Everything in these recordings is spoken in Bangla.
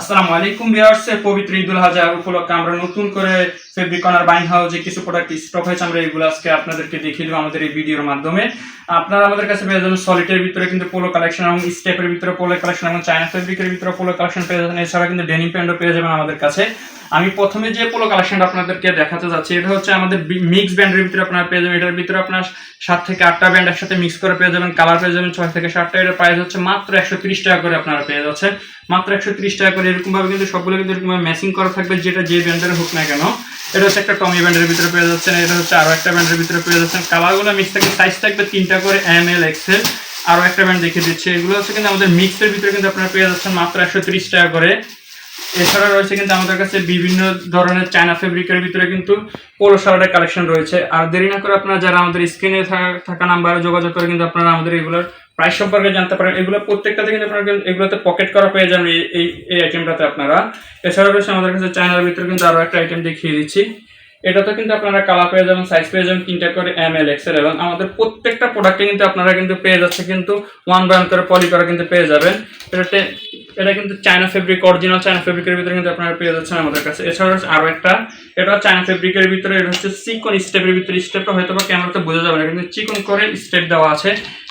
আসসালামু আলাইকুম ভিউয়ার্স পবিত্র ঈদুল হাজার উপলক্ষে আমরা নতুন করে ফেব্রিক কর্নার বাইন হাউজে কিছু প্রোডাক্ট স্টক হয়েছে। আমরা এগুলো আজকে আপনাদেরকে দেখিয়ে দেবো আমাদের এই ভিডিওর মাধ্যমে। আপনারা আমাদের কাছে পেয়ে যাবেন সলিটের ভিতরে কিন্তু পোলো কালেকশন এবং স্টেপের ভিতরে পোলো কালেকশন এবং চায়না ফেব্রিকের ভিতরে পোলো কালেকশন পেয়ে যাবেন। এছাড়া কিন্তু ডেনিম প্যান্টও পেয়ে যাবেন আমাদের কাছে। আমি প্রথমে যে পোলো কালেকশনটা আপনাদেরকে দেখাতে যাচ্ছি, এটা হচ্ছে আমাদের মিক্স ব্যান্ডের ভিতরে আপনারা পেয়ে যাবেন। এটার ভিতরে আপনার সাত থেকে আটটা ব্যান্ড একসাথে মিক্স করে পেয়ে যাবেন। কালার পেয়ে যাবেন ছয় থেকে সাতটা। এটার প্রাইস হচ্ছে মাত্র একশো তিরিশ টাকা করে আপনারা পেয়ে যাচ্ছেন। মাত্র একশো টাকা করে। এরকম ভাবে কিন্তু সবগুলো কিন্তু এরকম ম্যাচিং করা থাকবে, যেটা যে ব্যান্ডের হোক না কেন। এটা হচ্ছে একটা টমি ব্যান্ডের ভিতরে পেয়ে যাচ্ছেন। এটা হচ্ছে আরও একটা ব্যান্ডের ভিতরে পেয়ে যাচ্ছেন। কালারগুলো মিক্স থাকে সাইজ থাকবে তিনটা করে এম এল এক্সেল আরও একটা ব্যান্ড দেখিয়ে দিচ্ছে। এগুলো হচ্ছে কিন্তু আমাদের মিক্সের ভিতরে কিন্তু আপনারা পেয়ে যাচ্ছেন মাত্র একশো তিরিশ টাকা করে। এছাড়া রয়েছে কিন্তু আমাদের কাছে বিভিন্ন ধরনের চায়না ফেব্রিকের ভিতরে কিন্তু পোলো শার্টের কালেকশন রয়েছে। আর দেরি না করে আপনারা যারা আমাদের স্ক্রিনে থাকা নাম্বারে যোগাযোগ করে কিন্তু আপনারা আমাদের এগুলোর প্রাইস সম্পর্কে জানতে পারেন। এগুলো প্রত্যেকটাতে কিন্তু আপনারা এগুলোতে পকেট করা পেয়ে যাবেন এই এই আইটেমটাতে আপনারা। এছাড়া রয়েছে আমাদের কাছে চায়নার ভিতরে কিন্তু আরও একটা আইটেম দেখিয়ে দিচ্ছি। এটাতে কিন্তু আপনারা কালার পেয়ে যাবেন সাইজ পেয়ে যাবেন তিনটা করে এম এল এক্সেল এবং আমাদের প্রত্যেকটা প্রোডাক্টে কিন্তু আপনারা কিন্তু পেয়ে যাচ্ছে কিন্তু ওয়ান ওয়ান করে পলি করা কিন্তু পেয়ে যাবেন। এটাতে এটা কিন্তু চায়না ফেব্রিক অরিজিনাল চায়না ফেব্রিকের ভিতরে কিন্তু আপনারা পেয়ে যাচ্ছেন আমাদের কাছে। এছাড়া হচ্ছে আরও একটা। এটা চায়না ফেব্রিকের ভিতরে, এটা হচ্ছে চিকন স্টেপের ভিতরে স্টেপটা হয়তো বা ক্যামেরাতে বোঝা যাবে না। কিন্তু চিকন করে স্টেপ দেওয়া আছে।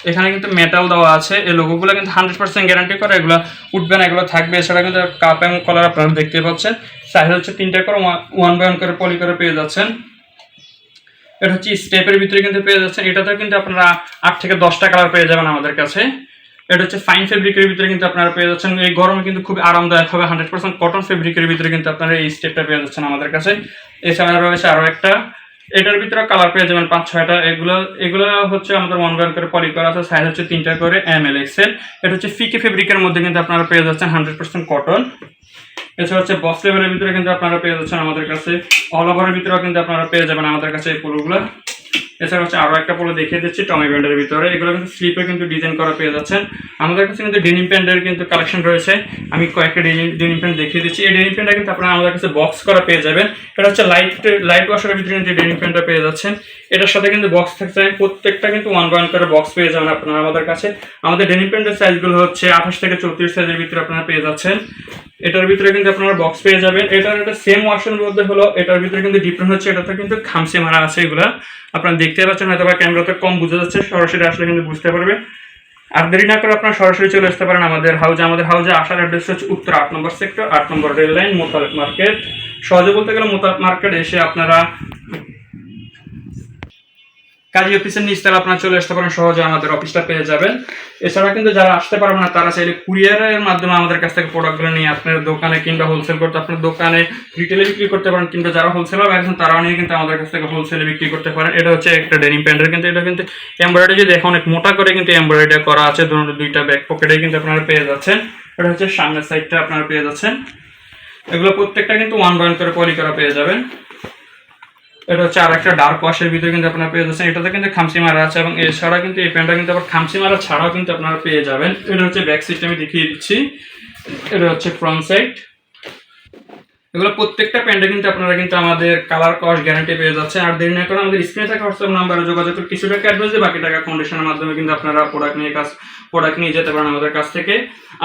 এখানে কিন্তু মেটাল দেওয়া আছে। এই লোগোগুলো কিন্তু হান্ড্রেড পার্সেন্ট গ্যারান্টি করে। এগুলো উঠবে না, এগুলো থাকবে। এছাড়া কিন্তু কাপ এবং কলার আপনারা দেখতে পাচ্ছেন। সাইজ হচ্ছে তিনটা করে ওয়ান বাই ওয়ান করে পলি করে পেয়ে যাচ্ছেন। এটা হচ্ছে স্টেপের ভিতরে কিন্তু পেয়ে যাচ্ছেন। এটাতে কিন্তু আপনারা আট থেকে দশটা কালার পেয়ে যাবেন আমাদের কাছে। এটা হচ্ছে ফাইন ফেব্রিকের ভিতরে কিন্তু আপনারা পেয়ে যাচ্ছেন। এই গরমে কিন্তু খুব আরামদায়ক হবে হান্ড্রেড পার্সেন্ট কটন ফেব্রিকের ভিতরে কিন্তু আপনারা এই স্টেপটা পেয়ে যাচ্ছেন আমাদের কাছে। এছাড়া রয়েছে আরও একটা। এটার ভিতরে কালার পেয়ে যাবেন পাঁচ, ছয়টা। এগুলো এগুলো হচ্ছে আমাদের ওয়ান বাই করে পলি করা আছে সাইজ হচ্ছে তিনটা করে এম এল এক্সেল এটা হচ্ছে ফিকে ফেব্রিকের মধ্যে কিন্তু আপনারা পেয়ে যাচ্ছেন হান্ড্রেড পার্সেন্ট কটন এছাড়া হচ্ছে বক্স লেভেলের ভিতরে কিন্তু আপনারা পেয়ে যাচ্ছেন আমাদের কাছে। অল ওভারের ভিতরেও কিন্তু আপনারা পেয়ে যাবেন আমাদের কাছে এই পোলোগুলো এছাড়া হচ্ছে আরও একটা পোলো দেখিয়ে দিচ্ছি, টমি ব্যান্ডের ভিতরে। এগুলো কিন্তু স্লিপে কিন্তু ডিজাইন করা পেয়ে যাচ্ছেন। আমাদের কাছে কিন্তু ডেনিম প্যান্টের কিন্তু কালেকশন রয়েছে। আমি কয়েকটা ডেনিম প্যান্ট দেখিয়ে দিচ্ছি। এই ডেনিম প্যান্টটা কিন্তু আপনারা আমাদের কাছে বক্স করা পেয়ে যাবেন। এটা হচ্ছে লাইট লাইট ওয়াশারের ভিতরে কিন্তু ডেনিম প্যান্টটা পেয়ে যাচ্ছেন। এটার সাথে কিন্তু বক্স থাকছে। প্রত্যেকটা কিন্তু ওয়ান ওয়ান করে বক্স পেয়ে যাবেন আপনারা আমাদের কাছে। আমাদের ডেনিম প্যান্টের সাইজগুলো হচ্ছে আঠাশ থেকে চৌত্রিশ সাইজের ভিতরে আপনারা পেয়ে যাচ্ছেন। এটার ভিতরে কিন্তু আপনারা বক্স পেয়ে যাবেন। এটার একটা সেম ওয়াশনের মধ্যে হলো, এটার ভিতরে কিন্তু ডিফারেন্ট হচ্ছে, এটাতে কিন্তু খামসে মারা আছে এগুলা। আপনারা দেখতে পাচ্ছেন হয়তো বা ক্যামেরাতে কম বোঝা যাচ্ছে, সরাসরি আসলে কিন্তু বুঝতে পারবে। আর দেরি না করে আপনারা সরাসরি চলে আসতে পারেন আমাদের হাউজে আমাদের হাউজে আসার অ্যাড্রেস হচ্ছে উত্তর আট নম্বর সেক্টর আট নম্বর রেল লাইন মোতালেব মার্কেট সহজে বলতে গেলে মোতালেব মার্কেট এসে আপনারা কাজী অফিসের নিচতলা আপনারা চলে আসতে পারেন, সহজে আমাদের অফিসটা পেয়ে যাবেন। এছাড়া কিন্তু যারা আসতে পারবেন না, তারা চাইলে কুরিয়ারের মাধ্যমে আমাদের কাছ থেকে প্রোডাক্টগুলো নিয়ে আপনার দোকানে কিংবা হোলসেল করতে আপনার দোকানে রিটেলে বিক্রি করতে পারেন, কিংবা যারা হোলসেলার বাইরেছেন তারাও নিয়ে কিন্তু আমাদের কাছ থেকে হোলসেলে বিক্রি করতে পারেন। এটা হচ্ছে একটা ডেনিম প্যান্টের কিন্তু, এটা কিন্তু এমব্রয়ডারি যদি এখন অনেক মোটা করে কিন্তু এমব্রয়ডারি করা আছে ধরুন দুইটা ব্যাক পকেটে কিন্তু আপনারা পেয়ে যাচ্ছেন। এটা হচ্ছে সামনের সাইডটা আপনারা পেয়ে যাচ্ছেন। এগুলো প্রত্যেকটা কিন্তু ওয়ান বাই করে পলি করা পেয়ে যাবেন। এটা হচ্ছে আর একটা ডার্ক ওয়াশের ভিতরে কিন্তু আপনারা পেয়ে যাচ্ছেন। এটাতে কিন্তু খামসি মারা আছে এবং এছাড়া কিন্তু এই প্যান্টটা কিন্তু আবার খামসি মারা ছাড়াও কিন্তু আপনারা পেয়ে যাবেন। এটা হচ্ছে ব্যাক সিস্টেমে দেখিয়ে দিচ্ছি। এটা হচ্ছে ফ্রন্ট সাইড এগুলো প্রত্যেকটা প্যান্টে কিন্তু আপনারা কিন্তু আমাদের কালার কস্ট গ্যারান্টি পেয়ে যাচ্ছে আর দেরি না করে আমাদের স্ক্রিনে থাকা হোয়াটসঅ্যাপ নাম্বারে যোগাযোগ করে কিছু টাকা অ্যাডভান্স দিয়ে বাকি টাকা কন্ডিশনের মাধ্যমে কিন্তু আপনারা প্রোডাক্ট নিয়ে কাজ প্রোডাক্ট নিয়ে যেতে পারেন আমাদের কাছ থেকে।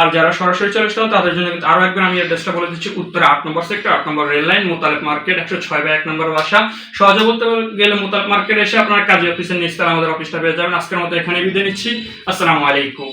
আর যারা সরাসরি চলে আসতে তাদের জন্য কিন্তু আরও একবার আমি অ্যাড্রেসটা বলে দিচ্ছি, উত্তরে আট নম্বর সেক্টর আট নম্বর রেল লাইন মোতালেব মার্কেট একশো ছয় বা এক নম্বর বাসা। সহজে বলতে গেলে মোতালেব মার্কেট এসে আপনার কাজী অফিসের নিচতলা আমাদের অফিসটা পেয়ে যাবেন। আজকের মতো এখানে বিদায় নিচ্ছি। আসসালামু আলাইকুম।